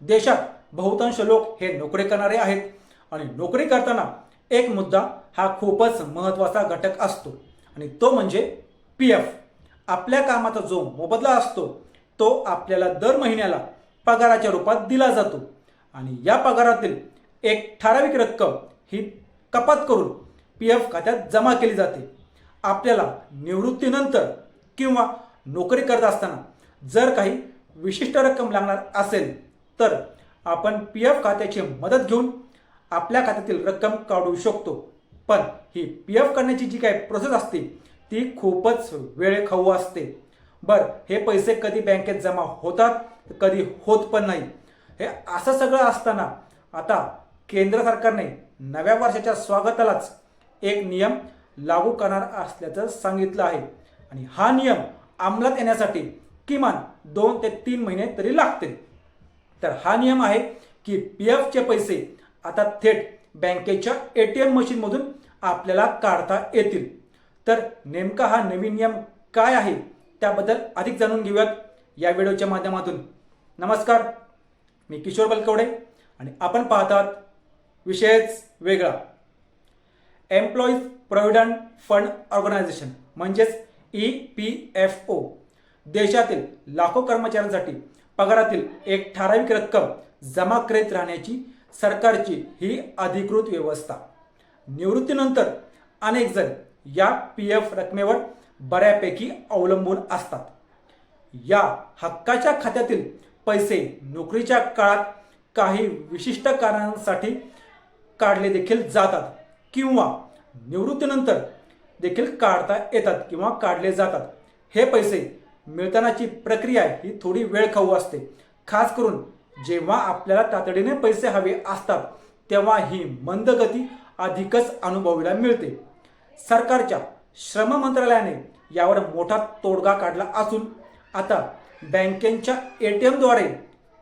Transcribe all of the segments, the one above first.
देशात बहुतांश लोक हे नोकरी करणारे आहेत. आणि नोकरी करताना एक मुद्दा हा खूपच महत्त्वाचा घटक असतो. आणि तो म्हणजे पी एफ. आपल्या कामाचा जो मोबदला असतो तो आपल्याला दर महिन्याला पगाराच्या रूपात दिला जातो. आणि या पगारातील एक ठराविक रक्कम ही कपात करून पी एफ खात्यात जमा केली जाते. आपल्याला निवृत्तीनंतर किंवा नोकरी करत असताना जर काही विशिष्ट रक्कम लागणार असेल तर आपण पी एफ खात्याची मदत घेऊन आपल्या खात्यातील रक्कम काढू शकतो. पण ही पी एफ करण्याची जी काही प्रोसेस असते ती खूपच वेळखाऊ असते. बर हे पैसे कधी बँकेत जमा होतात कधी होत पण नाही. हे असं सगळं असताना आता केंद्र सरकारने नव्या वर्षाच्या स्वागतालाच एक नियम लागू करणार असल्याचं सांगितलं आहे. आणि हा नियम अंमलात येण्यासाठी किमान दोन ते तीन महिने तरी लागतील. तर हा नियम आहे की पी एफचे पैसे आता थेट बँकेच्या ए टी एम मशीनमधून आपल्याला काढता येतील. तर नेमका हा नवीन नियम काय आहे त्याबद्दल अधिक जाणून घेऊयात या व्हिडिओच्या माध्यमातून. नमस्कार मी किशोर बलकवडे आणि आपण पाहतात विषयच वेगळा. एम्प्लॉईज प्रॉव्हिडंट फंड ऑर्गनायझेशन म्हणजेच ई पी एफ ओ देशातील लाखो कर्मचाऱ्यांसाठी पगारातील एक ठराविक रक्कम जमा करीत राहण्याची सरकारची ही अधिकृत व्यवस्था. निवृत्तीनंतर अनेक जण या पी एफ रकमेवर बऱ्यापैकी अवलंबून असतात. या हक्काच्या खात्यातील पैसे नोकरीच्या काळात काही विशिष्ट कारणांसाठी काढले देखील जातात किंवा निवृत्तीनंतर देखील काढता येतात किंवा काढले जातात. हे पैसे मिळतानाची प्रक्रिया ही थोडी वेळखाऊ असते. खास करून जेव्हा आपल्याला तातडीने पैसे हवे असतात तेव्हा ही मंद गती अधिकच अनुभवायला मिळते. सरकारच्या श्रम मंत्रालयाने यावर मोठा तोडगा काढला असून आता बँकेच्या ए टी एमद्वारे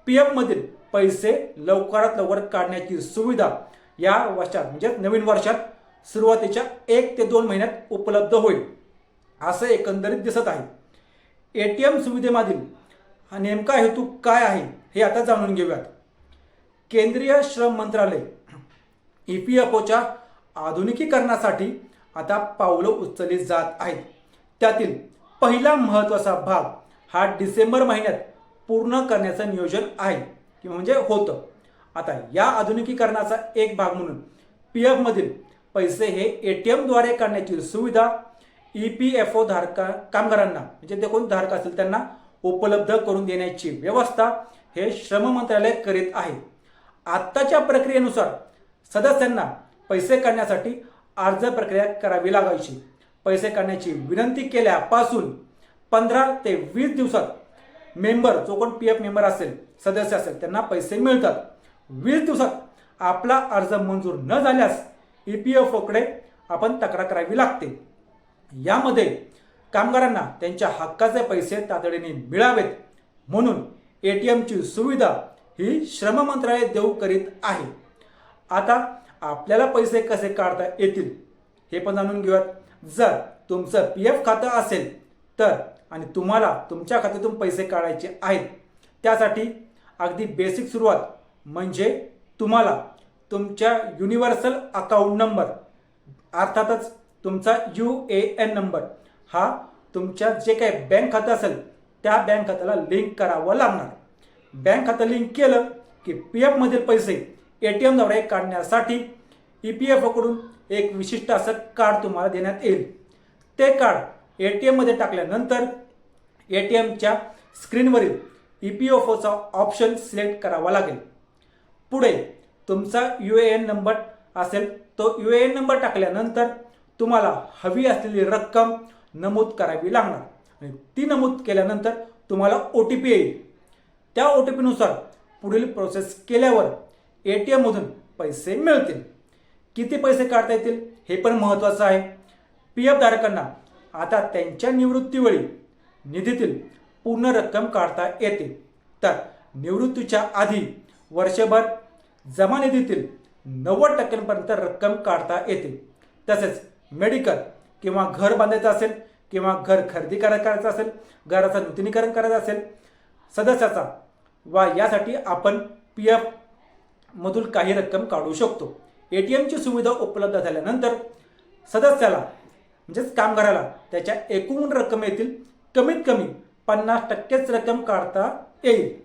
पी एफमधील पैसे लवकरात लवकर काढण्याची सुविधा या वर्षात म्हणजे नवीन वर्षात सुरुवातीच्या एक ते दोन महिन्यात उपलब्ध होईल असं एकंदरीत दिसत आहे. ए टी एम सुविधेमधील हा नेमका हेतू काय आहे हे आता जाणून घेऊयात. केंद्रीय श्रम मंत्रालय ई पी एफ ओच्या आधुनिकीकरणासाठी आता पावलं उचलली जात आहेत. त्यातील पहिला महत्त्वाचा भाग हा डिसेंबर महिन्यात पूर्ण करण्याचं नियोजन आहे किंवा म्हणजे होतं. आता या आधुनिकीकरणाचा एक भाग म्हणून पी एफमधील पैसे हे ए टी एमद्वारे काढण्याची सुविधा ई पी एफ ओ धारका कामगारांना म्हणजे ते कोण धारक असतील त्यांना उपलब्ध करून देण्याची व्यवस्था हे श्रम मंत्रालय करीत आहे. आत्ताच्या प्रक्रियेनुसार सदस्यांना पैसे काढण्यासाठी अर्ज प्रक्रिया करावी लागायची. पैसे काढण्याची विनंती केल्यापासून पंधरा ते वीस दिवसात मेंबर जो कोण पी एफ मेंबर असेल सदस्य असेल त्यांना पैसे मिळतात. वीस दिवसात आपला अर्ज मंजूर न झाल्यास ई पी एफ ओकडे आपण तक्रार करावी लागते. यामध्ये कामगारांना त्यांच्या हक्काचे पैसे तातडीने मिळावेत म्हणून ए टी एमची सुविधा ही श्रम मंत्रालय देऊ करीत आहे. आता आपल्याला पैसे कसे काढता येतील हे पण जाणून घेऊयात. जर तुमचं पी एफ खातं असेल तर आणि तुम्हाला तुमच्या खात्यातून पैसे काढायचे आहेत त्यासाठी अगदी बेसिक सुरुवात म्हणजे तुम्हाला तुमच्या युनिव्हर्सल अकाउंट नंबर अर्थातच तुमचा यू ए एन नंबर. हा तुमच्या जे काही बँक खातं असेल त्या बँक खात्याला लिंक करावं लागणार. बँक खातं लिंक केलं की पी एफमधील पैसे ए टी एमद्वारे काढण्यासाठी ई पी एफकडून एक विशिष्ट असं कार्ड तुम्हाला देण्यात येईल. ते कार्ड ए टी एममध्ये टाकल्यानंतर ए टी एमच्या स्क्रीनवरील ई पी एफ ओचा ऑप्शन सिलेक्ट करावा लागेल. पुढे तुमचा यू ए एन नंबर असेल तो यू ए एन नंबर टाकल्यानंतर तुम्हाला हवी असलेली रक्कम नमूद करावी लागणार. आणि ती नमूद केल्यानंतर तुम्हाला ओ टी पी येईल. त्या ओ टी पीनुसार पुढील प्रोसेस केल्यावर ए टी एममधून पैसे मिळतील. किती पैसे काढता येतील हे पण महत्त्वाचं आहे. पी एफ धारकांना आता त्यांच्या निवृत्तीवेळी निधीतील पूर्ण रक्कम काढता येते. तर निवृत्तीच्या आधी वर्षभर जमा निधीतील नव्वद टक्क्यांपर्यंत रक्कम काढता येते. तसेच मेडिकल किंवा घर बांधायचं असेल किंवा घर खरेदी करा- करायचं असेल घराचं नूतनीकरण करायचं असेल सदस्याचा वा यासाठी आपण पी एफ मधून काही रक्कम काढू शकतो. ए टी एमची सुविधा उपलब्ध झाल्यानंतर सदस्याला म्हणजेच कामगाराला त्याच्या एकूण रकमेतील कमीत कमी पन्नास टक्केच रक्कम काढता येईल.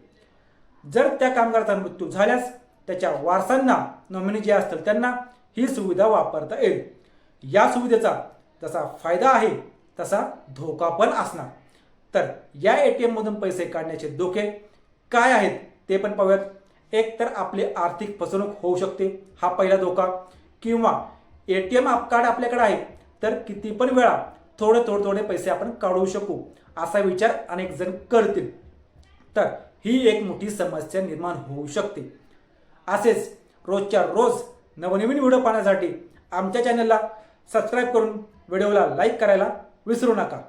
जर त्या कामगाराचा मृत्यू झाल्यास त्याच्या वारसांना नॉमिनी जे असतील त्यांना ही सुविधा वापरता येईल. या सुविधेचा जसा फायदा आहे तसा धोका पण असणार. तर या ए टी एममधून पैसे काढण्याचे धोके काय आहेत ते पण पाहूयात. एक तर आपली आर्थिक फसवणूक होऊ शकते हा पहिला धोका. किंवा ए टी एम कार्ड आपल्याकडे आहे तर किती पण वेळा थोडे थोडे थोडे पैसे आपण काढू शकू असा विचार अनेक जण करतील. तर ही एक मोठी समस्या निर्माण होऊ शकते. असेच रोजच्या रोज नवनवीन व्हिडिओ पाहण्यासाठी आमच्या चॅनलला सबस्क्राईब करून व्हिडिओला लाईक करायला विसरू नका.